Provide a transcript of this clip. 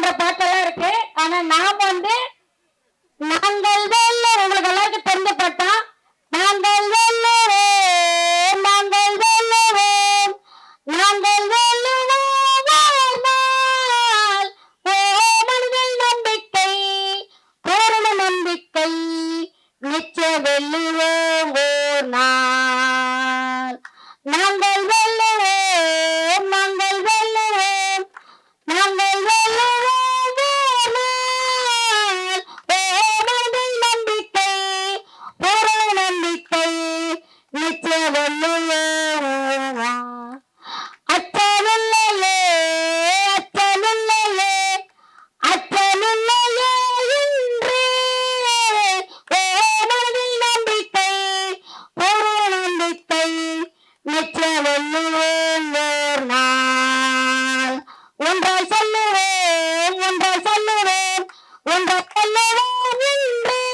போன்ற பாட்டெல்லாம் இருக்கு. ஆனா நாம் வந்து நாங்கள் வெல்லுவோம் உங்களுக்கு எல்லாருக்கும் தெரிஞ்ச பாட்டா? நாங்கள் வெல்லுவோம் நாங்கள் வெல்லுவோம் நாங்கள் வெல்லுவோம் ஒரு ஓ நம்பிக்கை பூரண நம்பிக்கை நிச்சய வெல்லுவோம் நாள். நாங்கள் உங்க கல்லவா ஒன்றாய்